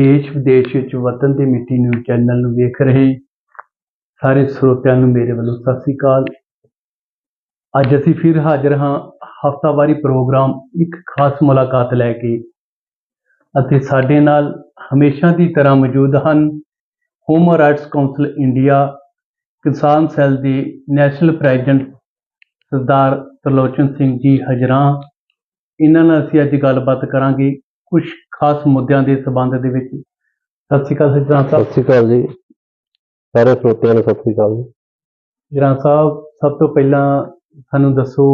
ਦੇਸ਼ ਵਿਦੇਸ਼ ਵਿੱਚ ਵਤਨ ਤੇ ਮਿੱਟੀ ਨਿਊਜ਼ ਚੈਨਲ ਨੂੰ ਵੇਖ ਰਹੇ ਸਾਰੇ ਸਰੋਤਿਆਂ ਨੂੰ ਮੇਰੇ ਵੱਲੋਂ ਸਤਿ ਸ੍ਰੀ ਅਕਾਲ। ਅੱਜ ਅਸੀਂ ਫਿਰ ਹਾਜ਼ਰ ਹਾਂ ਹਫਤਾਵਾਰੀ ਪ੍ਰੋਗਰਾਮ ਇੱਕ ਖਾਸ ਮੁਲਾਕਾਤ ਲੈ ਕੇ। ਅਤੇ ਸਾਡੇ ਨਾਲ ਹਮੇਸ਼ਾ ਦੀ ਤਰ੍ਹਾਂ ਮੌਜੂਦ ਹਨ ਹਿਊਮਨ ਰਾਈਟਸ ਕਾਉਂਸਲ ਇੰਡੀਆ ਕਿਸਾਨ ਸੈੱਲ ਦੇ ਨੈਸ਼ਨਲ ਪ੍ਰੈਜ਼ੀਡੈਂਟ ਸਰਦਾਰ ਤਰਲੋਚਨ ਸਿੰਘ ਜੀ ਹਜਰਾਂ। ਇਹਨਾਂ ਨਾਲ ਅਸੀਂ ਅੱਜ ਗੱਲਬਾਤ ਕਰਾਂਗੇ ਕੁਝ ਖਾਸ ਮੁੱਦਿਆਂ ਦੇ ਸਬੰਧ ਦੇ ਵਿੱਚ। ਸਤਿ ਸ਼੍ਰੀ ਅਕਾਲ ਸਾਹਿਬ। ਸਤਿ ਸ਼੍ਰੀ ਅਕਾਲ ਜੀ। ਸਾਰੇ ਸਰੋਤਿਆਂ ਨੂੰ ਸਤਿ ਸ਼੍ਰੀ ਅਕਾਲ ਜੀ। ਹਜਰਾਂ ਸਾਹਿਬ ਸਭ ਤੋਂ ਪਹਿਲਾਂ ਸਾਨੂੰ ਦੱਸੋ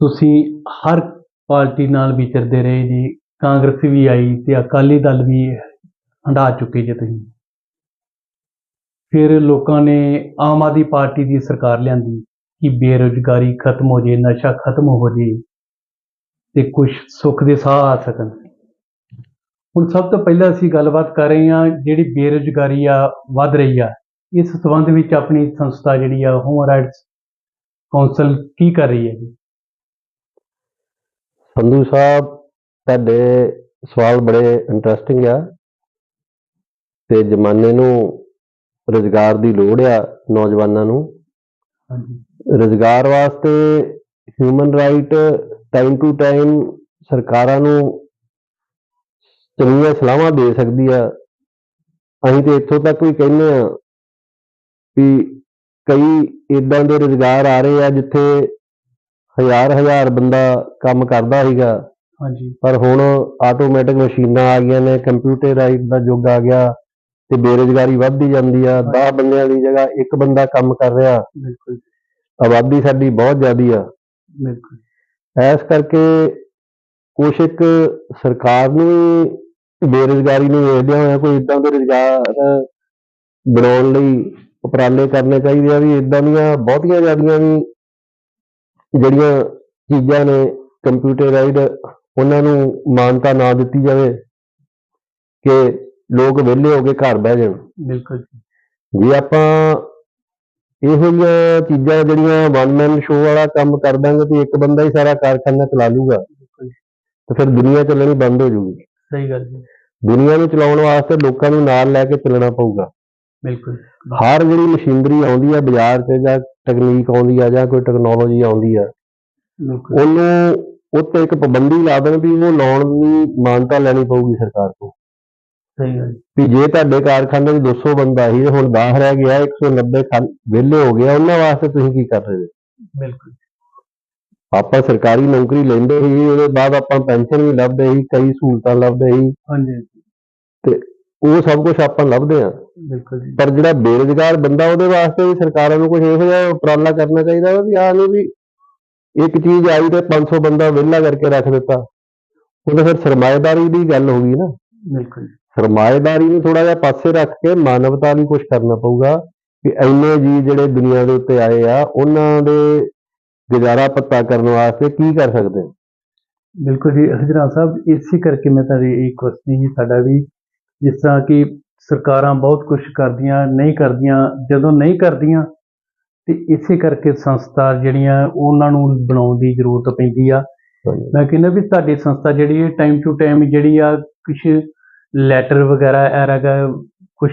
ਤੁਸੀਂ ਹਰ ਪਾਰਟੀ ਨਾਲ ਵਿਚਰਦੇ ਰਹੇ ਜੀ। ਕਾਂਗਰਸ ਵੀ ਆਈ ਤੇ ਅਕਾਲੀ ਦਲ ਵੀ ਹੰਢਾ ਚੁੱਕੇ ਜੇ ਤੁਸੀਂ। ਫਿਰ ਲੋਕਾਂ ਨੇ ਆਮ ਆਦਮੀ ਪਾਰਟੀ ਦੀ ਸਰਕਾਰ ਲਿਆਂਦੀ ਕਿ ਬੇਰੁਜ਼ਗਾਰੀ ਖਤਮ ਹੋ ਜੇ ਨਸ਼ਾ ਖਤਮ ਹੋ ਜੇ। ਤੇ ਕੁਝ ਸੁੱਖ ਦੇ ਸਾਹ ਆ ਸਕਣ। ਹੁਣ ਸਭ ਤੋਂ ਪਹਿਲਾਂ ਅਸੀਂ ਗੱਲਬਾਤ ਕਰ ਰਹੇ ਹਾਂ ਜਿਹੜੀ ਬੇਰੁਜ਼ਗਾਰੀ ਆ ਵੱਧ ਰਹੀ ਆ। ਇਸ ਸੰਬੰਧ ਵਿੱਚ ਆਪਣੀ ਸੰਸਥਾ ਜਿਹੜੀ ਆ ਹਿਊਮਨ ਰਾਈਟਸ ਕਾਉਂਸਲ ਕੀ ਕਰ ਰਹੀ ਹੈ ਜੀ? ਸੰਧੂ ਸਾਹਿਬ ਤੁਹਾਡੇ ਸਵਾਲ ਬੜੇ ਇੰਟਰਸਟਿੰਗ ਆ ਤੇ ਜ਼ਮਾਨੇ ਨੂੰ ਰੋਜ਼ਗਾਰ ਦੀ ਲੋੜ ਆ ਨੌਜਵਾਨਾਂ ਨੂੰ। ਹਾਂਜੀ। ਰੋਜ਼ਗਾਰ ਵਾਸਤੇ human right time to time ਸਰਕਾਰਾਂ ਨੂੰ ਚੰਗੀਆਂ ਸਲਾਹਾਂ ਦੇ ਸਕਦੀ ਆ। ਅਸੀਂ ਤੇ ਇੱਥੋਂ ਤੱਕ ਵੀ ਕਹਿੰਦੇ ਆ ਵੀ ਕਈ ਇਦਾਂ ਦੇ ਰੋਜ਼ਗਾਰ ਆ ਰਹੇ ਆ ਜਿੱਥੇ ਹਜ਼ਾਰ ਹਜ਼ਾਰ ਬੰਦਾ ਕੰਮ ਕਰਦਾ ਸੀਗਾ। ਹਾਂਜੀ। ਪਰ ਹੁਣ ਆਟੋਮੈਟਿਕ ਮਸ਼ੀਨਾਂ ਆ ਗਈਆਂ ਨੇ ਕੰਪਿਊਟਰਾਈਜ਼ ਦਾ ਯੁੱਗ ਆ ਗਿਆ ਤੇ ਬੇਰੁਜ਼ਗਾਰੀ ਵੱਧਦੀ ਜਾਂਦੀ ਆ। 10 ਬੰਦਿਆਂ ਦੀ ਜਗ੍ਹਾ ਇੱਕ ਬੰਦਾ ਕੰਮ ਕਰ ਰਿਹਾ। ਬਿਲਕੁਲ। ਆਬਾਦੀ ਸਾਡੀ ਬਹੁਤ ਜ਼ਿਆਦੀ ਆ। ਬਿਲਕੁਲ। ਇਸ ਕਰਕੇ ਕੁਛ ਇੱਕ ਸਰਕਾਰ ਨੂੰ ਬੇਰੁਜ਼ਗਾਰੀ ਨੂੰ ਵੇਖਦਿਆਂ ਹੋਇਆ ਕੋਈ ਇਦਾਂ ਦੇ ਰੁਜ਼ਗਾਰ ਬਣਾਉਣ ਲਈ ਉਪਰਾਲੇ ਕਰਨੇ ਚਾਹੀਦੇ ਆ ਵੀ ਇਦਾਂ ਦੀਆਂ ਬਹੁਤੀਆਂ ਜ਼ਿਆਦੀਆਂ ਵੀ ਜਿਹੜੀਆਂ ਚੀਜ਼ਾਂ ਨੇ ਕੰਪਿਊਟਰਾਈਜ਼ਡ ਉਹਨਾਂ ਨੂੰ ਮਾਨਤਾ ਨਾ ਦਿੱਤੀ ਜਾਵੇ ਕਿ ਲੋਕ ਵਿਹਲੇ ਹੋ ਕੇ ਘਰ ਬਹਿ ਜਾਣ। ਬਿਲਕੁਲ ਜੇ ਆਪਾਂ ਇਹੋ ਜਿਹੀਆਂ ਚੀਜ਼ਾਂ ਜਿਹੜੀਆਂ ਵਨ ਮੈਨ ਸ਼ੋਅ ਵਾਲਾ ਕੰਮ ਕਰ ਦਾਂਗੇ ਤੇ ਇੱਕ ਬੰਦਾ ਹੀ ਸਾਰਾ ਕਾਰਖਾਨਾ ਚਲਾ ਲੂਗਾ ਤੇ ਫਿਰ ਦੁਨੀਆ ਚੱਲਣੀ ਬੰਦ ਹੋ ਜਾਊਗੀ। ਸਹੀ ਗੱਲ ਜੀ। ਦੁਨੀਆ ਨੂੰ ਚਲਾਉਣ ਵਾਸਤੇ ਲੋਕਾਂ ਨੂੰ ਨਾਲ ਲੈ ਕੇ ਚੱਲਣਾ ਪਊਗਾ। ਬਿਲਕੁਲ ਹਰ ਜਿਹੜੀ ਮਸ਼ੀਨਰੀ ਆਉਂਦੀ ਆ ਬਾਜ਼ਾਰ 'ਚ ਜਾਂ ਟੈਕਨੀਕ ਆਉਂਦੀ ਆ ਜਾਂ ਕੋਈ ਟੈਕਨੋਲੋਜੀ ਆਉਂਦੀ ਆ ਉਹਨੂੰ ਉੱਤੇ ਇੱਕ ਪਾਬੰਦੀ ਲਾ ਦੇਣ ਵੀ ਉਹ ਲਾਉਣ ਦੀ ਮਾਨਤਾ ਲੈਣੀ ਪਊਗੀ ਸਰਕਾਰ ਤੋਂ ਸਹੀ ਗੱਲ ਵੀ ਜੇ ਤੁਹਾਡੇ ਕਾਰਖਾਨੇ 'ਚ 200 ਬੰਦਾ ਸੀ ਹੁਣ 10 ਰਹਿ ਗਿਆ 190 ਖਾਲ ਵਿਹਲੇ ਹੋ ਗਿਆ ਉਹਨਾਂ ਵਾਸਤੇ ਤੁਸੀਂ ਕੀ ਕਰ ਰਹੇ ਹੋ? ਬਿਲਕੁਲ। ਆਪਾਂ ਸਰਕਾਰੀ ਨੌਕਰੀ ਲੈਂਦੇ ਸੀ ਉਹਦੇ ਬਾਅਦ ਆਪਾਂ ਪੈਨਸ਼ਨ ਵੀ ਲੱਭਦੇ ਸੀ ਕਈ ਸਹੂਲਤਾਂ ਲੱਭਦੇ ਸੀ। ਹਾਂਜੀ ਤੇ ਉਹ ਸਭ ਕੁਝ ਆਪਾਂ ਲੱਭਦੇ ਆ ਬਿਲਕੁਲ ਜੀ। ਪਰ ਜਿਹੜਾ ਬੇਰੁਜ਼ਗਾਰ ਬੰਦਾ ਉਹਦੇ ਵਾਸਤੇ ਵੀ ਸਰਕਾਰਾਂ ਨੂੰ ਕੁਝ ਇਹੋ ਜਿਹਾ ਉਪਰਾਲਾ ਕਰਨਾ ਚਾਹੀਦਾ ਵਾ ਵੀ ਆਹ ਨਹੀਂ ਵੀ ਇੱਕ ਚੀਜ਼ ਆਈ ਤੇ 500 ਬੰਦਾ ਵਿਹਲਾ ਕਰਕੇ ਰੱਖ ਦਿੱਤਾ। ਉਹ ਤਾਂ ਫਿਰ ਸਰਮਾਏਦਾਰੀ ਦੀ ਗੱਲ ਹੋ ਗਈ ਨਾ। ਬਿਲਕੁਲ ਸਰਮਾਏਦਾਰੀ ਨੂੰ ਥੋੜਾ ਜਿਹਾ ਪਾਸੇ ਰੱਖ ਕੇ ਮਾਨਵਤਾ ਲਈ ਕੁਝ ਕਰਨਾ ਪਊਗਾ ਕਿ ਇੰਨੇ ਜੀ ਜਿਹੜੇ ਦੁਨੀਆ ਦੇ ਉੱਤੇ ਆਏ ਆ ਉਹਨਾਂ ਦੇ ਗੁਜ਼ਾਰਾ ਪੱਤਾ ਕਰਨ ਵਾਸਤੇ ਕੀ ਕਰ ਸਕਦੇ ਹਾਂ? ਬਿਲਕੁਲ ਜੀ ਹਜਰਾ ਸਾਹਿਬ ਇਸੇ ਕਰਕੇ ਮੈਂ ਤੁਹਾਡੀ ਇਹ ਕੁਐਸਚਨ ਹੀ ਸਾਡਾ ਵੀ ਜਿਸ ਤਰ੍ਹਾਂ ਕਿ ਸਰਕਾਰਾਂ ਬਹੁਤ ਕੁਝ ਕਰਦੀਆਂ ਨਹੀਂ ਕਰਦੀਆਂ ਜਦੋਂ ਨਹੀਂ ਕਰਦੀਆਂ ਤੇ ਇਸੇ ਕਰਕੇ ਸੰਸਥਾ ਜਿਹੜੀਆਂ ਉਹਨਾਂ ਨੂੰ ਬਣਾਉਣ ਦੀ ਜ਼ਰੂਰਤ ਪੈਂਦੀ ਆ ਮੈਂ ਕਹਿੰਦਾ ਵੀ ਤੁਹਾਡੀ ਸੰਸਥਾ ਜਿਹੜੀ ਹੈ ਟਾਈਮ ਟੂ ਟਾਈਮ ਜਿਹੜੀ ਆ ਕੁਝ ਲੈਟਰ ਵਗੈਰਾ ਐਰਾਗਾ ਕੁਝ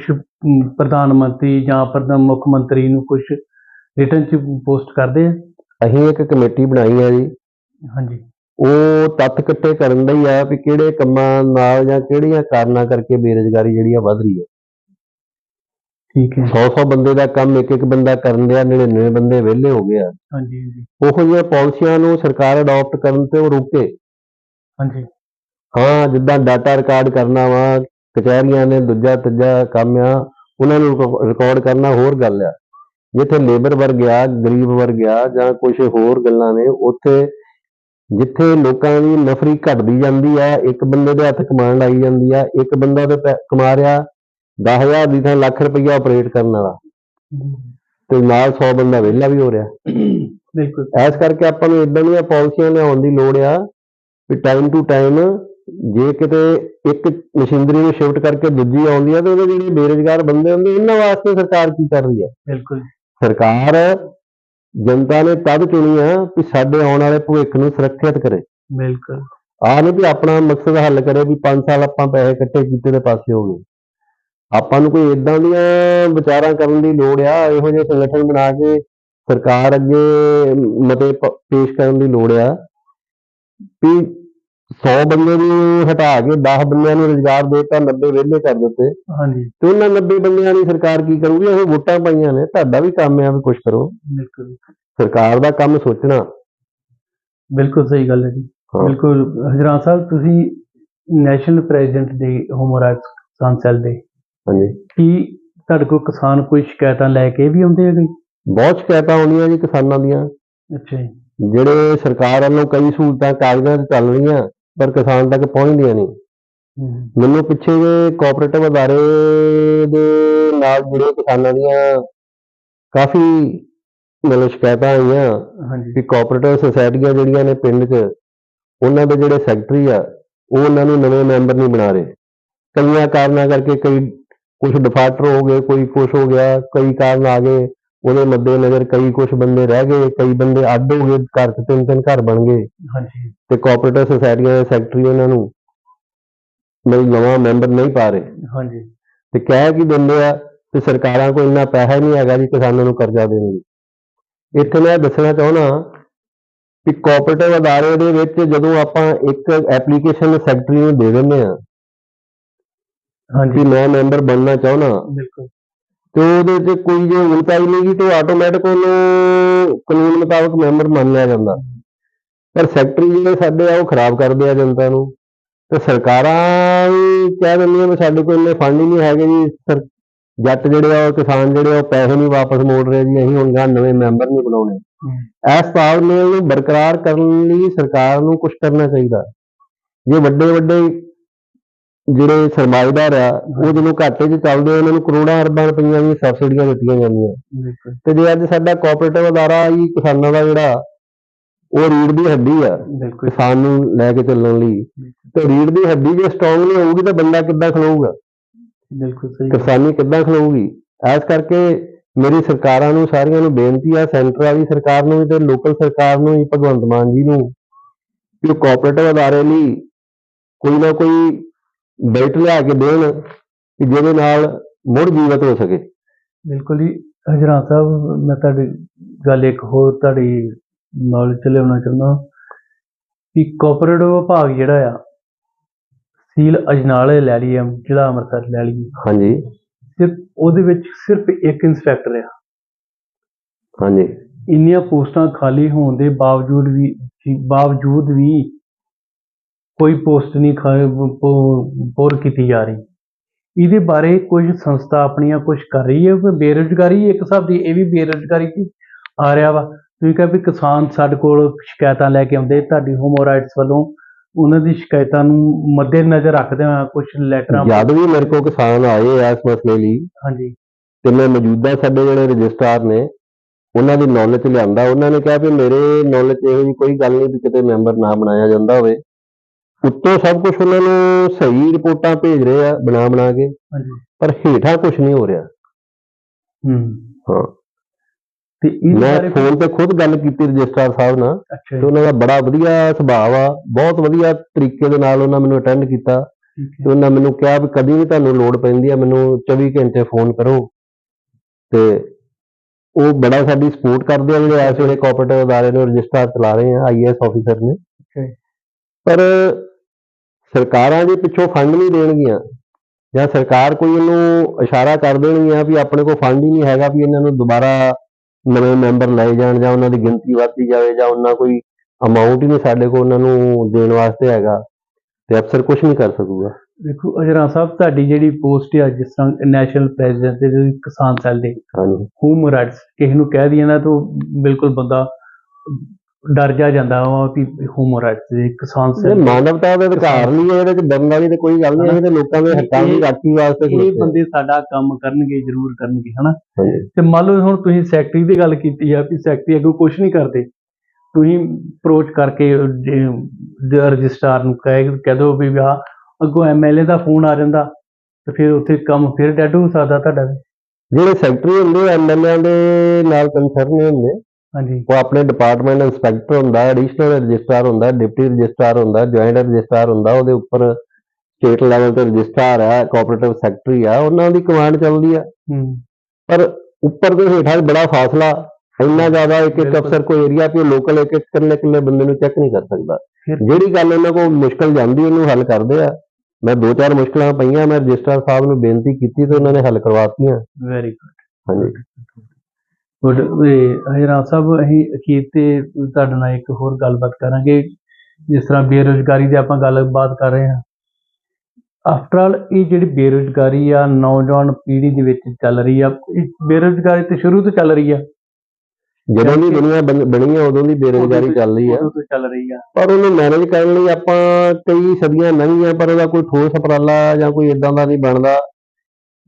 ਪ੍ਰਧਾਨ ਮੰਤਰੀ ਜਾਂ ਪ੍ਰਧਾਨ ਮੁੱਖ ਮੰਤਰੀ ਨੂੰ ਕੁਝ ਰਿਟਰਨ ਚ ਪੋਸਟ ਕਰਦੇ ਆ? ਅਸੀਂ ਇੱਕ ਕਮੇਟੀ ਬਣਾਈ ਆ ਜੀ। ਹਾਂਜੀ। ਉਹ ਤੱਥ ਇਕੱਠੇ ਕਰਨ ਲਈ ਆ ਵੀ ਕਿਹੜੇ ਕੰਮਾਂ ਨਾਲ ਜਾਂ ਕਿਹੜੀਆਂ ਕਾਰਨਾਂ ਕਰਕੇ ਬੇਰੁਜ਼ਗਾਰੀ ਜਿਹੜੀ ਆ ਵੱਧ ਰਹੀ ਹੈ। ਠੀਕ ਹੈ। 100-100 ਬੰਦੇ ਦਾ ਕੰਮ ਇੱਕ ਇੱਕ ਬੰਦਾ ਕਰਨ ਡਿਆ 99 ਬੰਦੇ ਵਿਹਲੇ ਹੋ ਗਏ ਆ। ਹਾਂਜੀ ਹਾਂਜੀ। ਉਹੋ ਜਿਹੀਆਂ ਪਾਲਿਸੀਆਂ ਨੂੰ ਸਰਕਾਰ ਅਡਾਪਟ ਕਰਨ ਤੇ ਉਹ ਰੋਕੇ। ਹਾਂਜੀ। ਹਾਂ ਜਿੱਦਾਂ ਡਾਟਾ ਰਿਕਾਰਡ ਕਰਨਾ ਵਾ ਕਚਹਿਰੀਆਂ ਨੇ ਦੂਜਾ ਤੀਜਾ ਕੰਮ ਆ ਉਹਨਾਂ ਨੂੰ ਰਿਕਾਰਡ ਕਰਨਾ ਹੋਰ ਗੱਲ ਆ। ਜਿੱਥੇ ਲੇਬਰ ਵਰਗ ਆ ਗਰੀਬ ਵਰਗ ਆ ਜਾਂ ਕੁਝ ਹੋਰ ਗੱਲਾਂ ਨੇ ਉੱਥੇ ਜਿੱਥੇ ਲੋਕਾਂ ਦੀ ਨਫਰੀ ਘਟਦੀ ਜਾਂਦੀ ਆ ਇੱਕ ਬੰਦੇ ਦੇ ਹੱਥ ਕਮਾਂਡ ਆਈ ਜਾਂਦੀ ਆ ਇੱਕ ਬੰਦਾ ਤੇ ਕਮਾ ਰਿਹਾ 10000 ਦੀ ਥਾਂ ਲੱਖ ਰੁਪਈਆ ਆਪਰੇਟ ਕਰਨ ਵਾਲਾ। ਤੇ ਨਾਲ 100 ਬੰਦਾ ਵਿਹਲਾ ਵੀ ਹੋ ਰਿਹਾ। ਬਿਲਕੁਲ। ਇਸ ਕਰਕੇ ਆਪਾਂ ਨੂੰ ਇਦਾਂ ਦੀਆਂ ਪਾਲਿਸੀਆਂ ਲਿਆਉਣ ਦੀ ਲੋੜ ਆ ਵੀ ਟਾਈਮ ਟੂ ਟਾਈਮ ਜੇ ਕਿਤੇ ਇੱਕ ਮਸ਼ੀਨਰੀ ਨੂੰ ਸ਼ਿਫਟ ਕਰਕੇ ਦੂਜੀ ਆਉਂਦੀ ਆ ਤੇ ਉਹਦੇ ਜਿਹੜੇ ਬੇਰੁਜ਼ਗਾਰ ਬੰਦੇ ਹੁੰਦੇ ਇਹਨਾਂ ਵਾਸਤੇ ਸਰਕਾਰ ਕੀ ਕਰ ਰਹੀ ਹੈ ਬਿਲਕੁਲ ਸਰਕਾਰ ਜਨਤਾ ਨੇ ਤਦ ਚੁਣੀ ਆ ਕਿ ਸਾਡੇ ਆਉਣ ਵਾਲੇ ਭਵਿੱਖ ਨੂੰ ਸੁਰੱਖਿਅਤ ਕਰੇ। ਬਿਲਕੁਲ। ਆ ਨਹੀਂ ਵੀ ਆਪਣਾ ਮਕਸਦ ਹੱਲ ਕਰੇ ਵੀ 5 ਸਾਲ ਆਪਾਂ ਪੈਸੇ ਇਕੱਠੇ ਕੀਤੇ ਤੇ ਪਾਸੇ ਹੋ ਗਏ। ਆਪਾਂ ਨੂੰ ਕੋਈ ਇਦਾਂ ਦੀਆਂ ਵਿਚਾਰਾਂ ਕਰਨ ਦੀ ਲੋੜ ਆ ਇਹੋ ਜਿਹੇ ਸੰਗਠਨ ਬਣਾ ਕੇ ਸਰਕਾਰ ਅੱਗੇ ਮਤੇ ਪੇਸ਼ ਕਰਨ ਦੀ ਲੋੜ ਆ। ਵੀ 100 ਬੰਦੇ ਨੂੰ ਹਟਾ ਕੇ 10 ਬੰਦਿਆਂ ਨੂੰ ਰੁਜ਼ਗਾਰ ਦੇਤਾ 90 ਵਿਹਲੇ ਕਰ ਦਿੱਤੇ। ਹਾਂਜੀ। ਤੇ ਉਹਨਾਂ 90 ਬੰਦਿਆਂ ਦੀ ਸਰਕਾਰ ਕੀ ਕਰੂਗੀ? ਉਹ ਵੋਟਾਂ ਪਾਈਆਂ ਨੇ। ਤੁਹਾਡਾ ਵੀ ਕੰਮ ਆ ਵੀ ਕੁਝ ਕਰੋ। ਬਿਲਕੁਲ। ਸਰਕਾਰ ਦਾ ਕੰਮ ਸੋਚਣਾ। ਬਿਲਕੁਲ ਸਹੀ ਗੱਲ ਹੈ ਜੀ। ਹਾਂ। ਬਿਲਕੁਲ। ਹਜਰਾਂ ਸਾਹਿਬ ਤੁਸੀਂ ਨੈਸ਼ਨਲ ਪ੍ਰੈਜ਼ੀਡੈਂਟ ਦੇ ਹਿਊਮਨ ਰਾਈਟਸ ਦੇ। ਹਾਂਜੀ। ਕੀ ਤੁਹਾਡੇ ਕੋਲ ਕਿਸਾਨ ਕੋਈ ਸ਼ਿਕਾਇਤਾਂ ਲੈ ਕੇ ਵੀ ਆਉਂਦੇ ਹੈਗੇ ਬਹੁਤ ਸ਼ਿਕਾਇਤਾਂ ਆਉਂਦੀਆਂ ਜੀ ਕਿਸਾਨਾਂ ਦੀਆਂ। ਅੱਛਾ ਜੀ। ਜਿਹੜੇ ਸਰਕਾਰ ਵੱਲੋਂ ਕਈ ਸਹੂਲਤਾਂ ਕਾਗਜ਼ਾਂ 'ਤੇ ਚੱਲ ਰਹੀਆਂ। ਪਰ ਕਿਸਾਨ ਤੱਕ ਪਹੁੰਚਦੀਆਂ ਨਹੀਂ। ਮੈਨੂੰ ਪਿੱਛੇ ਜੇ ਕੋਆਪਰੇਟਿਵ ਅਦਾਰੇ ਦੇ ਨਾਲ ਜੁੜੇ ਕਿਸਾਨਾਂ ਦੀਆਂ ਕਾਫੀ ਮਤਲਬ ਸ਼ਿਕਾਇਤਾਂ ਆਈਆਂ ਕਿ ਕੋਆਪਰੇਟਿਵ ਸੁਸਾਇਟੀਆਂ ਜਿਹੜੀਆਂ ਨੇ ਪਿੰਡ 'ਚ ਉਹਨਾਂ ਦੇ ਜਿਹੜੇ ਸੈਕਟਰੀ ਆ ਉਹ ਉਹਨਾਂ ਨੂੰ ਨਵੇਂ ਮੈਂਬਰ ਨਹੀਂ ਬਣਾ ਰਹੇ। ਕਈਆਂ ਕਾਰਨਾਂ ਕਰਕੇ ਕਈ ਕੁਝ ਡਿਫਾਲਟਰ ਹੋ ਗਏ ਕੋਈ ਕੁਝ ਹੋ ਗਿਆ ਕਈ ਕਾਰਨ ਆ ਗਏ। ਉਹਦੇ ਮੱਦੇ ਨਜ਼ਰ ਕਈ ਕੁਝ ਬੰਦੇ ਰਹਿ ਗਏ ਕਈ ਬੰਦੇ ਅੱਡ ਹੋ ਗਏ ਘਰ 'ਚ ਤਿੰਨ ਤਿੰਨ ਘਰ ਬਣ ਗਏ। ਹਾਂਜੀ। ਤੇ ਕੋਆਪਰੇਟਿਵ ਸੁਸਾਇਟੀਆਂ ਦੇ ਸੈਕਟਰੀ ਉਹਨਾਂ ਨੂੰ ਮਤਲਬ ਨਵਾਂ ਮੈਂਬਰ ਨਹੀਂ ਪਾ ਰਹੇ। ਹਾਂਜੀ। ਤੇ ਕਹਿ ਕੀ ਦਿੰਦੇ ਆ ਕਿ ਸਰਕਾਰਾਂ ਕੋਲ ਇੰਨਾ ਪੈਸਾ ਨਹੀਂ ਹੈਗਾ ਜੀ ਕਿਸਾਨਾਂ ਨੂੰ ਕਰਜ਼ਾ ਦੇਣ ਲਈ। ਇੱਥੇ ਮੈਂ ਦੱਸਣਾ ਚਾਹੁੰਦਾ ਕਿ ਕੋਆਪਰੇਟਿਵ ਅਦਾਰੇ ਦੇ ਵਿੱਚ ਜਦੋਂ ਆਪਾਂ ਇੱਕ ਐਪਲੀਕੇਸ਼ਨ ਸੈਕਟਰੀ ਨੂੰ ਦੇ ਦਿੰਦੇ ਆ ਹਾਂਜੀ। ਮੈਂ ਮੈਂਬਰ ਬਣਨਾ ਚਾਹੁੰਦਾ ਬਿਲਕੁਲ। ਤੇ ਉਹਦੇ 'ਚ ਕੋਈ ਜੇ ਉਲਟਾ ਹੀ ਨਹੀਂ ਤੇ ਆਟੋਮੈਟਿਕ ਉਹਨੂੰ ਕਾਨੂੰਨ ਮੁਤਾਬਕ ਮੈਂਬਰ ਮੰਨ ਲਿਆ ਜਾਂਦਾ। ਪਰ ਸੈਕਟਰੀ ਜਿਹੜੇ ਸਾਡੇ ਆ ਉਹ ਖਰਾਬ ਕਰਦੇ ਆ ਜਨਤਾ ਨੂੰ। ਤੇ ਸਰਕਾਰਾਂ ਵੀ ਕਹਿ ਦਿੰਦੀਆਂ ਵੀ ਸਾਡੇ ਕੋਲ ਇੰਨੇ ਫੰਡ ਹੀ ਨਹੀਂ ਹੈਗੇ ਜੀ। ਸਰ ਜੱਟ ਜਿਹੜੇ ਆ ਕਿਸਾਨ ਜਿਹੜੇ ਆ ਪੈਸੇ ਨਹੀਂ ਵਾਪਸ ਮੋੜ ਰਹੇ ਜੀ। ਅਸੀਂ ਹੁਣ ਗਾਂ ਨਵੇਂ ਮੈਂਬਰ ਨਹੀਂ ਬਣਾਉਣੇ। ਇਸ ਤਾਲਮੇਲ ਨੂੰ ਬਰਕਰਾਰ ਕਰਨ ਲਈ ਸਰਕਾਰ ਨੂੰ ਕੁਝ ਕਰਨਾ ਚਾਹੀਦਾ। ਜੇ ਵੱਡੇ ਵੱਡੇ ਜਿਹੜੇ ਸਰਮਾਏਦਾਰ ਆ ਉਹ ਜਦੋਂ ਘਾਟੇ 'ਚ ਚੱਲਦੇ ਆ, ਉਹਨਾਂ ਨੂੰ ਕਰੋੜਾਂ ਅਰਬਾਂ ਰੁਪਈਆਂ ਦੀਆਂ ਸਬਸਿਡੀਆਂ ਦਿੱਤੀਆਂ ਜਾਂਦੀਆਂ। ਤੇ ਜੇ ਅੱਜ ਸਾਡਾ ਕੋਆਪਰੇਟਿਵ ਅਦਾਰਾ ਹੀ ਕਿਸਾਨਾਂ ਦਾ ਜਿਹੜਾ ਉਹ ਰੀੜ ਦੀ ਹੱਡੀ ਆ ਕਿਸਾਨ ਨੂੰ ਲੈ ਕੇ ਚੱਲਣ ਲਈ। ਤੇ ਰੀੜ ਦੀ ਹੱਡੀ ਜੇ ਸਟਰੋਂਗ ਨਹੀਂ ਹੋਊਗੀ ਤਾਂ ਬੰਦਾ ਕਿੱਦਾਂ ਖਲੋਊਗਾ? ਬਿਲਕੁਲ ਸਹੀ। ਕਿਸਾਨੀ ਕਿੱਦਾਂ ਖਲੋਊਗੀ? ਇਸ ਕਰਕੇ ਮੇਰੀ ਸਰਕਾਰਾਂ ਨੂੰ ਸਾਰੀਆਂ ਨੂੰ ਬੇਨਤੀ ਆ ਸੈਂਟਰ ਵਾਲੀ ਸਰਕਾਰ ਨੂੰ ਵੀ ਤੇ ਲੋਕਲ ਸਰਕਾਰ ਨੂੰ ਵੀ ਭਗਵੰਤ ਮਾਨ ਜੀ ਨੂੰ ਕਿ ਉਹ ਕੋਆਪਰੇਟਿਵ ਅਦਾਰੇ ਲਈ ਕੋਈ ਨਾ ਕੋਈ ਬੈਠ ਲਿਆ ਕੇ ਦੇਣ ਕਿ ਜਿਹਦੇ ਨਾਲ ਮੁੜ ਜੀਵਤ ਹੋ ਸਕੇ। ਬਿਲਕੁਲ ਜੀ। ਹਜਰਾਂ ਸਾਹਿਬ ਮੈਂ ਤੁਹਾਡੀ ਗੱਲ ਇੱਕ ਹੋਰ ਤੁਹਾਡੀ ਨੌਲੇਜ ਚ ਲਿਆਉਣਾ ਚਾਹੁੰਦਾ ਕਿ ਕੋਆਪਰੇਟਿਵ ਵਿਭਾਗ ਜਿਹੜਾ ਆ ਸੀਲ ਅਜਨਾਲੇ ਲੈ ਲਈਏ ਜ਼ਿਲ੍ਹਾ ਅੰਮ੍ਰਿਤਸਰ ਲੈ ਲਈਏ ਹਾਂਜੀ। ਸਿਰਫ ਉਹਦੇ ਵਿੱਚ ਸਿਰਫ ਇੱਕ ਇੰਸਪੈਕਟਰ ਆ। ਹਾਂਜੀ। ਇੰਨੀਆਂ ਪੋਸਟਾਂ ਖਾਲੀ ਹੋਣ ਦੇ ਬਾਵਜੂਦ ਵੀ ਬਾਵਜੂਦ ਵੀ ਕੋਈ ਪੋਸਟ ਨਹੀਂ ਪੂਰ ਕੀਤੀ ਜਾ ਰਹੀ। ਇਹਦੇ ਬਾਰੇ ਕੁਝ ਸੰਸਥਾ ਆਪਣੀਆਂ ਕੁਝ ਕਰ ਰਹੀ ਹੈ ਕਿ ਬੇਰੁਜ਼ਗਾਰੀ ਇੱਕ ਹਿਸਾਬ ਦੀ ਇਹ ਵੀ ਬੇਰੁਜ਼ਗਾਰੀ ਕੀ ਆ ਰਿਹਾ ਵਾ। ਤੁਸੀਂ ਕਿਹਾ ਵੀ ਕਿਸਾਨ ਸਾਡੇ ਕੋਲ ਸ਼ਿਕਾਇਤਾਂ ਲੈ ਕੇ ਆਉਂਦੇ ਤੁਹਾਡੀ ਹੋਮੋ ਰਾਈਟਸ ਵੱਲੋਂ ਉਹਨਾਂ ਦੀ ਸ਼ਿਕਾਇਤਾਂ ਨੂੰ ਮੱਦੇ ਨਜ਼ਰ ਰੱਖਦੇ ਹੋਏ ਕੁਝ ਲੈਟਰਾਂ ਜਦ ਵੀ ਮੇਰੇ ਕੋਲ ਕਿਸਾਨ ਆਏ ਆ ਇਸ ਮਸਲੇ ਲਈ ਹਾਂਜੀ। ਤੇ ਮੈਂ ਮੌਜੂਦਾ ਸਾਡੇ ਜਿਹੜੇ ਰਜਿਸਟਰਾਰ ਨੇ ਉਹਨਾਂ ਦੀ ਨੌਲੇਜ ਲਿਆਂਦਾ। ਉਹਨਾਂ ਨੇ ਕਿਹਾ ਵੀ ਮੇਰੇ ਨੌਲੇਜ ਇਹੋ ਕੋਈ ਗੱਲ ਨਹੀਂ ਵੀ ਕਿਤੇ ਮੈਂਬਰ ਨਾ ਬਣਾਇਆ ਜਾਂਦਾ ਹੋਵੇ। ਉੱਤੋਂ ਸਭ ਕੁਝ ਉਹਨਾਂ ਨੂੰ ਸਹੀ ਰਿਪੋਰਟਾਂ ਭੇਜ ਰਹੇ ਆ ਬਣਾ ਬਣਾ ਕੇ। ਹਾਂਜੀ। ਪਰ ਹੇਠਾਂ ਕੁਝ ਨਹੀਂ ਹੋ ਰਿਹਾ। ਹੂੰ। ਹਾਂ। ਤੇ ਇਹਦੇ ਮੈਂ ਬਾਰੇ ਫੋਨ ਤੇ ਖੁਦ ਗੱਲ ਕੀਤੀ ਰਜਿਸਟਰਾਰ ਸਾਹਿਬ ਨਾਲ ਅੱਛਾ ਤੇ ਜੀ, ਉਹਨਾਂ ਦਾ ਬੜਾ ਵਧੀਆ ਸੁਭਾਅ ਆ ਬਹੁਤ ਵਧੀਆ ਤਰੀਕੇ ਦੇ ਨਾਲ ਉਹਨਾਂ ਮੈਨੂੰ ਅਟੈਂਡ ਕੀਤਾ। ਠੀਕ ਤੇ ਹੈ ਉਹਨਾਂ ਮੈਨੂੰ ਕਿਹਾ ਵੀ ਕਦੀ ਵੀ ਤੁਹਾਨੂੰ ਲੋੜ ਪੈਂਦੀ ਆ ਮੈਨੂੰ 24 ਘੰਟੇ ਫੋਨ ਕਰੋ। ਤੇ ਉਹ ਬੜਾ ਸਾਡੀ ਸਪੋਰਟ ਕਰਦੇ ਆ ਜਿਹੜੇ ਇਸ ਵੇਲੇ ਕੋਆਪਰੇਟਿਵ ਅਦਾਰੇ ਨੂੰ ਰਜਿਸਟਰ ਚਲਾ ਰਹੇ ਆ ਆਈਐਸ ਆਫੀਸਰ ਨੇ। ਅੱਛਾ ਜੀ, ਪਰ ਸਰਕਾਰਾਂ ਦੇ ਪਿੱਛੋਂ ਫੰਡ ਨਹੀਂ ਦੇਣਗੀਆਂ ਜਾਂ ਸਰਕਾਰ ਕੋਈ ਇਹਨੂੰ ਇਸ਼ਾਰਾ ਕਰ ਦੇਣਗੀਆਂ ਵੀ ਆਪਣੇ ਕੋਲ ਫੰਡ ਹੀ ਨਹੀਂ ਹੈਗਾ ਵੀ ਇਹਨਾਂ ਨੂੰ ਦੁਬਾਰਾ ਨਵੇਂ ਮੈਂਬਰ ਲਏ ਜਾਣ ਜਾਂ ਉਹਨਾਂ ਦੀ ਗਿਣਤੀ ਵਧਦੀ ਜਾਵੇ ਜਾਂ ਉਹਨਾਂ ਕੋਈ ਅਮਾਉਂਟ ਹੀ ਨਹੀਂ ਸਾਡੇ ਕੋਲ ਉਹਨਾਂ ਨੂੰ ਦੇਣ ਵਾਸਤੇ ਹੈਗਾ ਤੇ ਅਫਸਰ ਕੁਝ ਨਹੀਂ ਕਰ ਸਕੂਗਾ। ਦੇਖੋ ਅਜਰਾ ਸਾਹਿਬ ਤੁਹਾਡੀ ਜਿਹੜੀ ਪੋਸਟ ਆ ਜਿਸ ਤਰ੍ਹਾਂ ਨੈਸ਼ਨਲ ਪ੍ਰੈਜ਼ੀਡੈਂਟ ਦੇ ਜਿਹੜੀ ਕਿਸਾਨ ਸੈੱਲ ਦੇ ਹਾਂਜੀ। ਹਿਊਮਨ ਰਾਈਟਸ ਕਿਸੇ ਨੂੰ ਕਹਿ ਦਈਏ ਨਾ ਤਾਂ ਬਿਲਕੁਲ ਬੰਦਾ ਡਰ ਜਾ ਜਾਂਦਾ ਵਾ ਵੀ ਹਿਊਮਨ ਰਾਈਟਸ ਦੇ ਕਿਸਾਨ ਇਹ ਸੈੱਲ ਮਾਨਵਤਾ ਦੇ ਅਧਿਕਾਰ ਲਈ ਹੈ, ਇਹਦੇ ਚ ਡਰਨ ਵਾਲੀ ਤੇ ਕੋਈ ਗੱਲ ਨਹੀਂ ਹੈ ਤੇ ਲੋਕਾਂ ਦੇ ਹੱਕਾਂ ਦੀ ਰਾਖੀ ਵਾਸਤੇ ਇਹ ਖਲੋਤੇ। ਬੰਦੇ ਸਾਡਾ ਕੰਮ ਕਰਨਗੇ ਜ਼ਰੂਰ ਕਰਨਗੇ ਹਨਾ? ਹਾਂਜੀ। ਤੇ ਮੰਨ ਲਓ ਹੁਣ ਤੁਸੀਂ ਸੈਕਟਰੀ ਦੀ ਗੱਲ ਕੀਤੀ ਆ ਵੀ ਸੈਕਟਰੀ ਅੱਗੋਂ ਕੁਝ ਨਹੀਂ ਕਰਦੇ। ਤੁਸੀਂ ਅਪਰੋਚ ਕਰਕੇ ਰਜਿਸਟਰਾਰ ਨੂੰ ਕਹਿ ਕਹਿ ਦਿਓ ਵੀ ਆ ਅੱਗੋਂ ਐਮਐਲਏ ਦਾ ਫੋਨ ਆ ਜਾਂਦਾ ਤੇ ਫਿਰ ਉੱਥੇ ਕੰਮ ਫਿਰ ਡੈਡ ਹੋ ਸਕਦਾ ਤੁਹਾਡਾ ਵੀ। ਜਿਹੜੇ ਸੈਕਟਰੀ ਹੁੰਦੇ ਐਮਐਲਏ ਦੇ ਨਾਲ ਕੰਸਰਨ ਹੁੰਦੇ। ਹਾਂਜੀ। ਉਹ ਆਪਣੇ ਡਿਪਾਰਟਮੈਂਟ ਇੰਸਪੈਕਟਰ ਹੁੰਦਾ ਐਡੀਸ਼ਨਲ ਰਜਿਸਟਰਾਰ ਹੁੰਦਾ ਡਿਪਟੀ ਰਜਿਸਟਰਾਰ ਹੁੰਦਾ ਜੁਆਇੰਟ ਰਜਿਸਟਰਾਰ ਹੁੰਦਾ ਉਹਦੇ ਉੱਪਰ ਸਟੇਟ ਲੈਵਲ ਤੇ ਰਜਿਸਟਰਾਰ ਆ ਕੋਆਪਰੇਟਿਵ ਸੈਕਟਰੀ ਆ ਉਹਨਾਂ ਦੀ ਕਮਾਂਡ ਚੱਲਦੀ ਆ। ਹੂੰ। ਪਰ ਉੱਪਰ ਤੇ ਹੇਠਾਂ ਬੜਾ ਫਾਸਲਾ ਇੰਨਾ ਜ਼ਿਆਦਾ ਇੱਕ ਇੱਕ। ਅਫਸਰ ਕੋਈ ਏਰੀਆ ਤੇ ਲੋਕਲ ਇੱਕ ਇੱਕ ਇਕੱਲੇ ਇਕੱਲੇ ਬੰਦੇ ਨੂੰ ਚੈੱਕ ਨਹੀਂ ਕਰ ਸਕਦਾ। ਜਿਹੜੀ ਗੱਲ ਉਹਨਾਂ ਕੋਲ ਮੁਸ਼ਕਲ ਜਾਂਦੀ ਉਹਨੂੰ ਹੱਲ ਕਰਦੇ ਆ। ਮੈਂ ਦੋ ਚਾਰ ਮੁਸ਼ਕਲਾਂ ਪਈਆਂ ਮੈਂ ਰਜਿਸਟਰਾਰ ਸਾਹਿਬ ਨੂੰ ਬੇਨਤੀ ਕੀਤੀ ਤੇ ਉਹਨਾਂ ਨੇ ਹੱਲ ਕਰਵਾਤੀਆਂ ਵੈਰੀ ਗੁੱਡ ਹਾਂਜੀ। ਗੁੱਡ ਹਜਰਾ ਸਾਹਿਬ ਅਸੀਂ ਅਖੀਰ ਤੇ ਤੁਹਾਡੇ ਨਾਲ ਇੱਕ ਹੋਰ ਗੱਲਬਾਤ ਕਰਾਂਗੇ। ਜਿਸ ਤਰ੍ਹਾਂ ਬੇਰੁਜ਼ਗਾਰੀ ਦੀ ਆਪਾਂ ਗੱਲਬਾਤ ਕਰ ਰਹੇ ਹਾਂ। ਆਫਟਰ ਆਲ ਇਹ ਜਿਹੜੀ ਬੇਰੁਜ਼ਗਾਰੀ ਆ ਨੌਜਵਾਨ ਪੀੜ੍ਹੀ ਦੇ ਵਿੱਚ ਚੱਲ ਰਹੀ ਆ ਇਹ ਬੇਰੁਜ਼ਗਾਰੀ ਤੇ ਸ਼ੁਰੂ ਤੋਂ ਚੱਲ ਰਹੀ ਆ। ਜਦੋਂ ਦੀ ਦੁਨੀਆ ਬਣ- ਆ ਉਦੋਂ ਦੀ ਬੇਰੁਜ਼ਗਾਰੀ ਚੱਲ ਰਹੀ ਆ। ਉਦੋਂ ਚੱਲ ਰਹੀ ਆ। ਪਰ ਉਹਨੂੰ ਮੈਨੇਜ ਕਰਨ ਲਈ ਆਪਾਂ ਕਈ ਸਦੀਆਂ ਲੰਘੀਆਂ ਪਰ ਉਹਦਾ ਕੋਈ ਠੋਸ ਉਪਰਾਲਾ ਜਾਂ ਕੋਈ ਇਦਾਂ ਦਾ ਨਹੀਂ ਬਣਦਾ।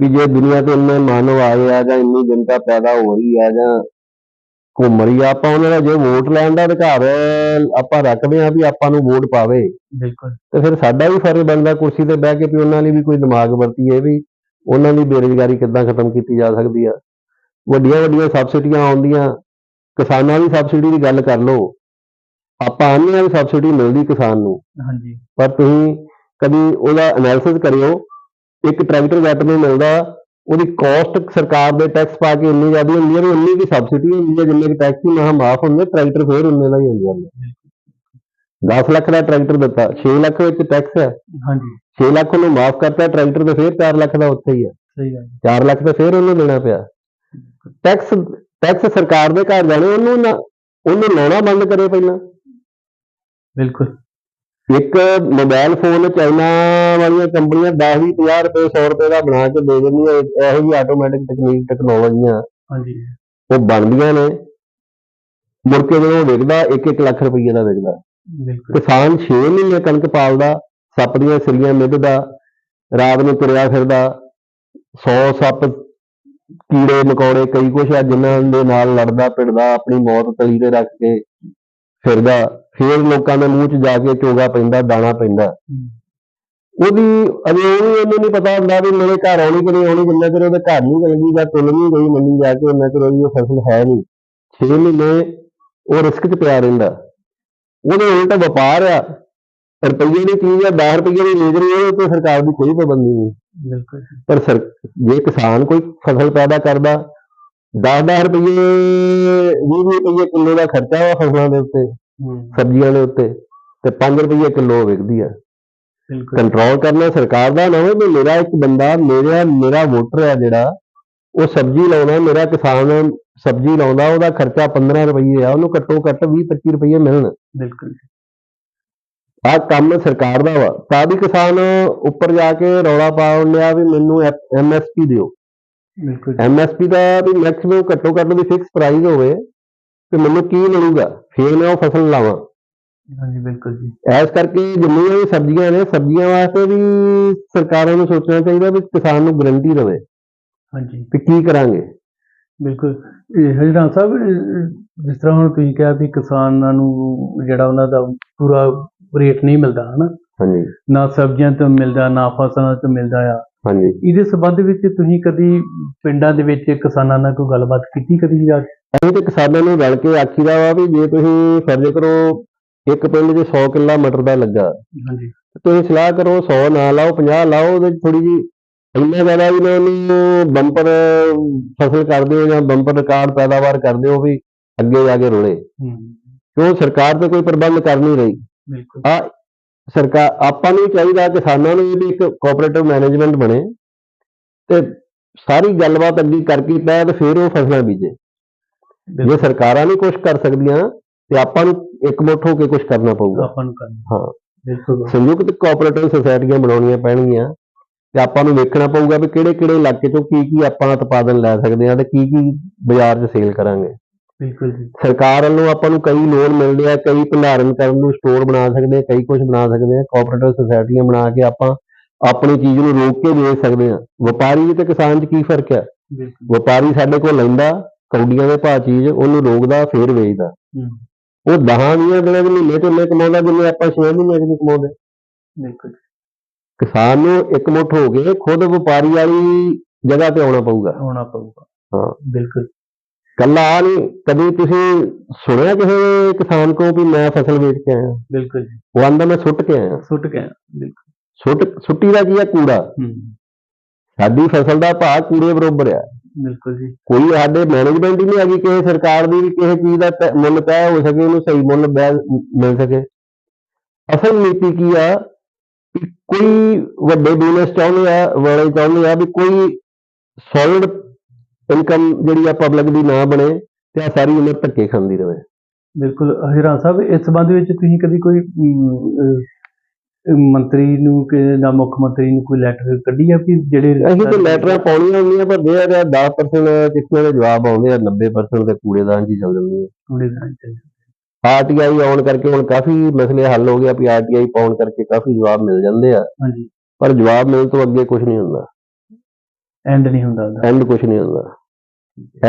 ਵੀ ਜੇ ਦੁਨੀਆ ਤੇ ਇੰਨੇ ਮਾਨਵ ਆਏ ਆ ਜਾਂ ਇੰਨੀ ਜਨਤਾ ਪੈਦਾ ਹੋ ਰਹੀ ਆ ਜਾਂ ਘੁੰਮ ਰਹੀ ਆ ਆਪਾਂ ਉਹਨਾਂ ਦਾ ਜੇ ਵੋਟ ਲੈਣ ਦਾ ਅਧਿਕਾਰ ਆਪਾਂ ਰੱਖਦੇ ਆ ਵੀ ਆਪਾਂ ਨੂੰ ਵੋਟ ਪਾਵੇ। ਬਿਲਕੁਲ। ਤੇ ਫਿਰ ਸਾਡਾ ਵੀ ਫਰਜ਼ ਬਣਦਾ ਕੁਰਸੀ ਤੇ ਬਹਿ ਕੇ ਵੀ ਉਹਨਾਂ ਲਈ ਵੀ ਕੋਈ ਦਿਮਾਗ ਵਰਤੀਏ ਵੀ ਉਹਨਾਂ ਦੀ ਬੇਰੁਜ਼ਗਾਰੀ ਕਿੱਦਾਂ ਖਤਮ ਕੀਤੀ ਜਾ ਸਕਦੀ ਆ। ਵੱਡੀਆਂ ਵੱਡੀਆਂ ਸਬਸਿਡੀਆਂ ਆਉਂਦੀਆਂ ਕਿਸਾਨਾਂ ਦੀ ਸਬਸਿਡੀ ਦੀ ਗੱਲ ਕਰ ਲਓ। ਆਪਾਂ ਹਾਂ ਵੀ ਸਬਸਿਡੀ ਮਿਲਦੀ ਕਿਸਾਨ ਨੂੰ। ਹਾਂਜੀ। ਪਰ ਤੁਸੀਂ ਕਦੀ ਉਹਦਾ ਐਨਾਲਿਸਿਸ ਕਰਿਓ ਇੱਕ ਟਰੈਕਟਰ ਜੱਟ ਨੂੰ ਮਿਲਦਾ ਉਹਦੀ ਕਾਸਟ ਸਰਕਾਰ ਦੇ ਟੈਕਸ ਪਾ ਕੇ ਇੰਨੀ ਜ਼ਿਆਦਾ ਹੁੰਦੀ ਹੈ ਵੀ ਉਨੀ ਦੀ ਸਬਸਿਡੀ ਹੁੰਦੀ ਹੈ ਜਿੰਨੇ ਕਿ ਟੈਕਸ ਹੀ ਮਹਾ ਮਾਫ ਹੁੰਦੇ ਟਰੈਕਟਰ ਫੇਰ ਉਨੇ ਦਾ ਹੀ ਹੁੰਦਾ ਹੈ 10 ਲੱਖ ਦਾ ਟਰੈਕਟਰ ਦਿੱਤਾ 6 ਲੱਖ ਵਿੱਚ ਟੈਕਸ ਹੈ। ਹਾਂਜੀ। 6 ਲੱਖ ਉਹਨੂੰ ਮਾਫ ਕਰਤਾ ਟਰੈਕਟਰ ਤੇ ਫੇਰ 4 ਲੱਖ ਦਾ ਉੱਥੇ ਹੀ ਹੈ। ਸਹੀ ਗੱਲ 4 ਲੱਖ ਤਾਂ ਫੇਰ ਉਹਨੂੰ ਦੇਣਾ ਪਿਆ। ਟੈਕਸ ਟੈਕਸ ਸਰਕਾਰ ਦੇ ਘਰ ਜਾਣੇ ਉਹਨੂੰ ਨਾ ਉਹਨੂੰ ਲਾਉਣਾ ਬੰਦ ਕਰੇ ਪਹਿਲਾਂ। ਬਿਲਕੁਲ। ਇੱਕ ਮੋਬਾਈਲ ਫੋਨ ਚਾਈਨਾ ਵਾਲੀਆਂ ਕੰਪਨੀਆਂ 10 20 50 ਰੁਪਏ 100 ਰੁਪਏ ਦਾ ਬਣਾ ਕੇ ਦੇ ਦਿੰਦੀਆਂ ਇਹੋ ਜਿਹੀ ਆਟੋਮੈਟਿਕ ਤਕਨੀਕ ਟੈਕਨੋਲੋਜੀਆਂ ਹਾਂਜੀ। ਉਹ ਬਣਦੀਆਂ ਨੇ। ਮੁੜ ਕੇ ਜਦੋਂ ਵਿਕਦਾ 1-1 ਲੱਖ ਰੁਪਏ ਦਾ ਵਿਕਦਾ। ਕਿਸਾਨ 6 ਮਹੀਨੇ ਕਣਕ ਪਾਲਦਾ ਸੱਪ ਦੀਆਂ ਸਿਰੀਆਂ ਮਿੱਧਦਾ ਰਾਤ ਨੂੰ ਤੁਰਿਆ ਫਿਰਦਾ 100 ਸੱਪ ਕੀੜੇ ਮਕੌੜੇ ਕਈ ਕੁਛ ਆ ਜਿਨ੍ਹਾਂ ਦੇ ਨਾਲ ਲੜਦਾ ਪਿੜਦਾ ਆਪਣੀ ਮੌਤ ਤਲੀ ਤੇ ਰੱਖ ਕੇ ਫਿਰਦਾ। ਫੇਰ ਲੋਕਾਂ ਦੇ ਮੂੰਹ 'ਚ ਜਾ ਕੇ ਚੋਗਾ ਪੈਂਦਾ ਦਾਣਾ ਪੈਂਦਾ। ਉਹਦੀ ਅਜੇ ਉਹ ਵੀ ਉਹਨੂੰ ਨਹੀਂ ਪਤਾ ਹੁੰਦਾ ਵੀ ਮੇਰੇ ਘਰ ਆਉਣੀ ਕਿ ਨਹੀਂ ਆਉਣੀ ਜਿੰਨਾ ਚਿਰ ਉਹਦੇ ਘਰ ਨਹੀਂ ਗਈ ਜਾਂ ਤੁਲ ਨਹੀਂ ਗਈ ਮੰਡੀ ਜਾ ਕੇ ਉਹਨਾਂ ਚਿਰ ਉਹਦੀ ਉਹ ਫਸਲ ਹੈ ਨਹੀਂ। 6 ਮਹੀਨੇ ਉਹ ਰਿਸਕ 'ਚ ਪਿਆ ਰਹਿੰਦਾ। ਉਹਦੇ ਉਲਟ ਵਪਾਰ ਆ ਰੁਪਈਏ ਦੀ ਚੀਜ਼ ਆ 10 ਰੁਪਈਏ ਦੀ ਵੇਚ ਰਹੀ ਹੈ ਤੇ ਸਰਕਾਰ ਦੀ ਕੋਈ ਪਾਬੰਦੀ ਨਹੀਂ। ਬਿਲਕੁਲ ਪਰ ਸਰ ਜੇ ਕਿਸਾਨ ਕੋਈ ਫਸਲ ਪੈਦਾ ਕਰਦਾ 10-10 ਰੁਪਏ 20 ਰੁਪਏ ਕਿਲੋ ਦਾ ਖਰਚਾ ਵਾ ਫਸਲਾਂ ਦੇ ਉੱਤੇ। ਸਬਜ਼ੀਆਂ ਦੇ ਉੱਤੇ ਤੇ 5 ਰੁਪਏ ਕਿਲੋ ਵਿਕਦੀ ਆ। ਬਿਲਕੁਲ। ਕੰਟਰੋਲ ਕਰਨਾ ਸਰਕਾਰ ਦਾ ਨਾ ਹੋਵੇ ਵੀ ਮੇਰਾ ਇੱਕ ਬੰਦਾ ਮੇਰਾ ਮੇਰਾ ਵੋਟਰ ਹੈ ਜਿਹੜਾ ਉਹ ਸਬਜ਼ੀ ਲਾਉਣਾ ਮੇਰਾ ਕਿਸਾਨ ਸਬਜ਼ੀ ਲਾਉਂਦਾ ਉਹਦਾ ਖਰਚਾ 15 ਰੁਪਏ ਆ ਉਹਨੂੰ ਘੱਟੋ ਘੱਟ 20 25 ਰੁਪਏ ਮਿਲਣ। ਬਿਲਕੁਲ। ਆਹ ਕੰਮ ਸਰਕਾਰ ਦਾ ਵਾ। ਤਾਂ ਵੀ ਕਿਸਾਨ ਉੱਪਰ ਜਾ ਕੇ ਰੌਲਾ ਪਾਉਣ ਲਿਆ ਵੀ ਮੈਨੂੰ ਐਮਐਸਪੀ ਦਿਓ। ਬਿਲਕੁਲ ਐਮਐਸਪੀ ਦਾ ਵੀ ਮੈਕਸਿਮਮ ਘੱਟੋ ਘੱਟ ਵੀ ਫਿਕਸ ਪ੍ਰਾਈਸ ਹੋਵੇ ਕਿ ਮੈਨੂੰ ਕੀ ਮਿਲੂਗਾ? ਫਿਰ ਮੈਂ ਉਹ ਫਸਲ ਲਾਵਾਂ। ਹਾਂਜੀ ਬਿਲਕੁਲ ਜੀ। ਐਸ ਕਰਕੇ ਜਿੰਨੀਆਂ ਵੀ ਸਬਜ਼ੀਆਂ ਨੇ ਸਬਜ਼ੀਆਂ ਵਾਸਤੇ ਵੀ ਸਰਕਾਰਾਂ ਨੂੰ ਸੋਚਣਾ ਚਾਹੀਦਾ ਵੀ ਕਿਸਾਨ ਨੂੰ ਗਰੰਟੀ ਰਵੇ ਹਾਂਜੀ। ਕਿ ਕੀ ਕਰਾਂਗੇ। ਬਿਲਕੁਲ। ਇਹ ਹਜਰਾ ਸਾਹਿਬ ਜਿਸ ਤਰ੍ਹਾਂ ਹੁਣ ਤੁਸੀਂ ਕਿਹਾ ਵੀ ਕਿਸਾਨਾਂ ਨੂੰ ਜਿਹੜਾ ਉਹਨਾਂ ਦਾ ਪੂਰਾ ਰੇਟ ਨਹੀਂ ਮਿਲਦਾ ਹਨਾ? ਹਾਂਜੀ। ਨਾ ਸਬਜ਼ੀਆਂ ਤੋਂ ਮਿਲਦਾ ਨਾ ਫਸਲਾਂ ਤੋਂ ਮਿਲਦਾ ਆ। ਹਾਂਜੀ। ਇਹਦੇ ਸੰਬੰਧ ਵਿੱਚ ਤੁਸੀਂ ਕਦੀ ਪਿੰਡਾਂ ਦੇ ਵਿੱਚ ਕਿਸਾਨਾਂ ਨਾਲ ਕੋਈ ਗੱਲਬਾਤ ਕੀਤੀ ਕਦੀ ਜਾ ਕੇ? ਅਸੀਂ ਤੇ ਕਿਸਾਨਾਂ ਨੂੰ ਰਲ ਕੇ ਆਖੀਦਾ ਵਾ ਵੀ ਜੇ ਤੁਸੀਂ ਫਰਜ਼ ਕਰੋ ਇੱਕ ਪਿੰਡ 'ਚ 100 ਕਿੱਲਾ ਮਟਰ ਦਾ ਲੱਗਾ ਹਾਂਜੀ। ਤੁਸੀਂ ਸਲਾਹ ਕਰੋ 100 ਨਾ ਲਾਓ 50 ਲਾਓ ਉਹਦੇ 'ਚ ਥੋੜੀ ਜੀ ਇੰਨਾ ਜ਼ਿਆਦਾ ਵੀ ਨਾ ਉਹਨੂੰ ਬੰਪਰ ਫਸਲ ਕਰਦੇ ਹੋ ਜਾਂ ਬੰਪਰ ਰਿਕਾਰਡ ਪੈਦਾਵਾਰ ਕਰਦੇ ਹੋ ਵੀ ਅੱਗੇ ਜਾ ਕੇ ਰੁਲੇ। ਹੂੰ। ਕਿਉਂ ਸਰਕਾਰ ਤੇ ਕੋਈ ਪ੍ਰਬੰਧ ਕਰ ਨਹੀਂ ਰਹੀ। ਬਿਲਕੁਲ। ਆ ਸਰਕਾਰ ਆਪਾਂ ਨੂੰ ਚਾਹੀਦਾ ਕਿਸਾਨਾਂ ਨੂੰ ਵੀ ਇੱਕ ਕੋਆਪਰੇਟਿਵ ਮੈਨੇਜਮੈਂਟ ਬਣੇ ਤੇ ਸਾਰੀ ਗੱਲਬਾਤ ਅੱਗੇ ਕਰਕੇ ਪੈ ਤੇ ਫਿਰ ਉਹ ਫਸਲਾਂ ਬੀਜੇ। ਜੇ ਸਰਕਾਰਾਂ ਨਹੀਂ ਕੁਝ ਕਰ ਸਕਦੀਆਂ ਤੇ ਆਪਾਂ ਨੂੰ ਇਕਮੁੱਠ ਹੋ ਕੇ ਕੁਝ ਕਰਨਾ ਪਊਗਾ। ਆਪਾਂ ਨੂੰ ਕਰਨਾ। ਹਾਂ। ਬਿਲਕੁਲ ਸੰਯੁਕਤ ਕੋਆਪਰੇਟਿਵ ਸੁਸਾਇਟੀਆਂ ਬਣਾਉਣੀਆਂ ਪੈਣਗੀਆਂ ਤੇ ਆਪਾਂ ਨੂੰ ਵੇਖਣਾ ਪਊਗਾ ਵੀ ਕਿਹੜੇ ਕਿਹੜੇ ਇਲਾਕੇ ਚੋਂ ਕੀ ਕੀ ਆਪਾਂ ਉਤਪਾਦਨ ਲੈ ਸਕਦੇ ਹਾਂ ਤੇ ਕੀ ਕੀ ਬਾਜ਼ਾਰ 'ਚ ਸੇਲ ਕਰਾਂਗੇ। ਬਿਲਕੁਲ ਜੀ। ਸਰਕਾਰ ਵੱਲੋਂ ਆਪਾਂ ਨੂੰ ਕਈ ਲੋਨ ਮਿਲਦੇ ਆ ਕਈ ਭੰਡਾਰਨ ਕਰਨ ਨੂੰ ਸਟੋਰ ਬਣਾ ਸਕਦੇ ਆ ਕਈ ਕੁਝ ਬਣਾ ਸਕਦੇ ਆ। ਕੋਆਪਰੇਟਿਵ ਸੁਸਾਇਟੀਆਂ ਬਣਾ ਕੇ ਆਪਾਂ ਆਪਣੀ ਚੀਜ਼ ਨੂੰ ਰੋਕ ਕੇ ਵੇਚ ਸਕਦੇ ਆ। ਵਪਾਰੀ ਤੇ ਕਿਸਾਨ 'ਚ ਕੀ ਫ਼ਰਕ ਆ? ਬਿਲਕੁਲ। ਵਪਾਰੀ ਸਾਡੇ ਕੋਲ ਲੈਂਦਾ ਕੌਡੀਆਂ ਦੇ ਭਾਅ ਚੀਜ਼ ਉਹਨੂੰ ਰੋਕਦਾ ਫੇਰ ਵੇਚਦਾ। ਉਹ ਦਹਾਂ ਵੀਹਾਂ ਦਿਨਾਂ ਦੇ ਮਹੀਨੇ ਤੋਂ ਲੈ ਕਮਾਉਂਦਾ ਜਿੰਨੇ ਆਪਾਂ ਛੇ ਮਹੀਨੇ 'ਚ ਨਹੀਂ ਕਮਾਉਂਦੇ। ਬਿਲਕੁਲ। ਕਿਸਾਨ ਨੂੰ ਇਕਮੁੱਠ ਹੋ ਕੇ ਖੁਦ ਵਪਾਰੀ ਵਾਲੀ ਜਗ੍ਹਾ ਤੇ ਆਉਣਾ ਪਊਗਾ। ਹੋਣਾ ਪਊਗਾ। ਹਾਂ। ਬਿਲਕੁਲ। ਕੱਲਾ ਆ ਨਹੀਂ ਕਦੀ ਤੁਸੀਂ ਸੁਣਿਆ ਕਿਸੇ ਕਿਸਾਨ ਕੋ ਵੀ ਮੈਂ ਫਸਲ ਵੇਚ ਕੇ ਆਇਆ? ਬਿਲਕੁਲ ਜੀ। ਉਹ ਆਂਦਾ ਮੈਂ ਸੁੱਟ ਕੇ ਆਇਆ। ਸੁੱਟ ਕੇ ਆਇਆ। ਬਿਲਕੁਲ। ਸੁੱਟ ਸੁੱਟੀ ਦਾ ਕੀ ਹੈ ਕੂੜਾ? ਹੂੰ। ਸਾਡੀ ਫਸਲ ਦਾ ਭਾਅ ਕੂੜੇ ਬਰੋਬਰ ਆ। ਬਿਲਕੁਲ ਜੀ। ਕੋਈ ਸਾਡੇ ਮੈਨੇਜਮੈਂਟ ਹੀ ਨਹੀਂ ਹੈਗੀ ਕਿਸੇ ਸਰਕਾਰ ਦੀ ਵੀ ਕਿਸੇ ਚੀਜ਼ ਦਾ ਤੈ- ਮੁੱਲ ਤੈਅ ਹੋ ਸਕੇ ਉਹਨੂੰ ਸਹੀ ਮੁੱਲ ਬੈ- ਮਿਲ ਸਕੇ। ਅਸਲ ਨੀਤੀ ਕੀ ਆ? ਕਿ ਕੋਈ ਵੱਡੇ ਬਿਜ਼ਨਸ ਚਾਹੁੰਦੇ ਆ ਵਾਲੇ ਚਾਹੁੰਦੇ ਆ ਵੀ ਕੋਈ ਸੋਲਿਡ ਇਨਕਮ ਜਿਹੜੀ ਆ ਪਬਲਿਕ ਦੀ ਨਾ ਬਣੇ ਤੇ ਆ ਸਾਰੀ ਉਮਰ ਧੱਕੇ ਖਾਂਦੀ ਰਹੇ ਬਿਲਕੁਲ ਹਿਰਾਂ ਸਾਹਿਬ ਇਸ ਸੰਬੰਧ ਵਿੱਚ ਤੁਸੀਂ ਕਦੀ ਕੋਈ ਮੰਤਰੀ ਨੂੰ ਕਿ ਜਾਂ ਮੁੱਖ ਮੰਤਰੀ ਨੂੰ ਕੋਈ ਲੈਟਰ ਕੱਢੀ ਆ ਕਿ ਜਿਹੜੇ ਅਸੀਂ ਤੇ ਲੈਟਰਾਂ ਪਾਉਣੀਆਂ ਹੁੰਦੀਆਂ ਪਰ ਦੇ ਰਿਹਾ 10% ਚਿੱਠੀਆਂ ਦੇ ਜਵਾਬ ਆਉਂਦੇ ਆ 90% ਤੇ ਕੂੜੇਦਾਨ ਹੀ ਚੱਲ ਜਾਂਦੇ ਆ। ਕੂੜੇ ਦਾਨ ਚ ਆਰਟੀਆਈ ਆਉਣ ਕਰਕੇ ਹੁਣ ਕਾਫੀ ਮਸਲੇ ਹੱਲ ਹੋ ਗਏ ਆ ਵੀ ਆਰਟੀਆਈ ਪਾਉਣ ਕਰਕੇ ਕਾਫੀ ਜਵਾਬ ਮਿਲ ਜਾਂਦੇ ਆ। ਹਾਂਜੀ। ਪਰ ਜਵਾਬ ਮਿਲਣ ਤੋਂ ਅੱਗੇ ਕੁਝ ਨਹੀਂ ਹੁੰਦਾ। ਐਂਡ ਨਹੀਂ ਹੁੰਦਾ ਐਂਡ ਕੁਝ ਨਹੀਂ ਹੁੰਦਾ।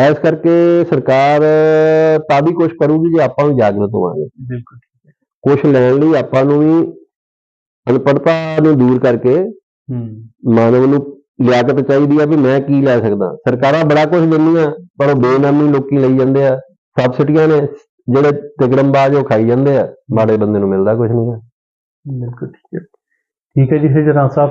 ਇਸ ਕਰਕੇ ਸਰਕਾਰ ਤਾਂ ਵੀ ਕੁਝ ਕਰੂਗੀ ਜੇ ਆਪਾਂ ਵੀ ਜਾਗਰੂਕ ਹੋਵਾਂਗੇ। ਬਿਲਕੁਲ ਕੁਝ ਲੈਣ ਲਈ ਆਪਾਂ ਨੂੰ ਵੀ ਅਨਪੜਤਾ ਨੂੰ ਦੂਰ ਕਰਕੇ ਮਾਨਵ ਨੂੰ ਲਿਆਕਤ ਚਾਹੀਦੀ ਆ ਵੀ ਮੈਂ ਕੀ ਲੈ ਸਕਦਾ। ਸਰਕਾਰਾਂ ਬੜਾ ਕੁਝ ਦਿੰਦੀਆਂ ਪਰ ਉਹ ਬੇਨਾਮੀ ਲੋਕੀ ਲਈ ਜਾਂਦੇ ਆ। ਸਬਸਿਡੀਆਂ ਨੇ ਜਿਹੜੇ ਤਿਗੜਮਬਾਜ਼ ਉਹ ਖਾਈ ਜਾਂਦੇ ਆ। ਮਾੜੇ ਬੰਦੇ ਨੂੰ ਮਿਲਦਾ ਕੁਝ ਨਹੀਂ ਆ। ਬਿਲਕੁਲ ਠੀਕ ਹੈ। ਠੀਕ ਹੈ ਜੀ ਹਿਰਾਂ ਸਾਹਿਬ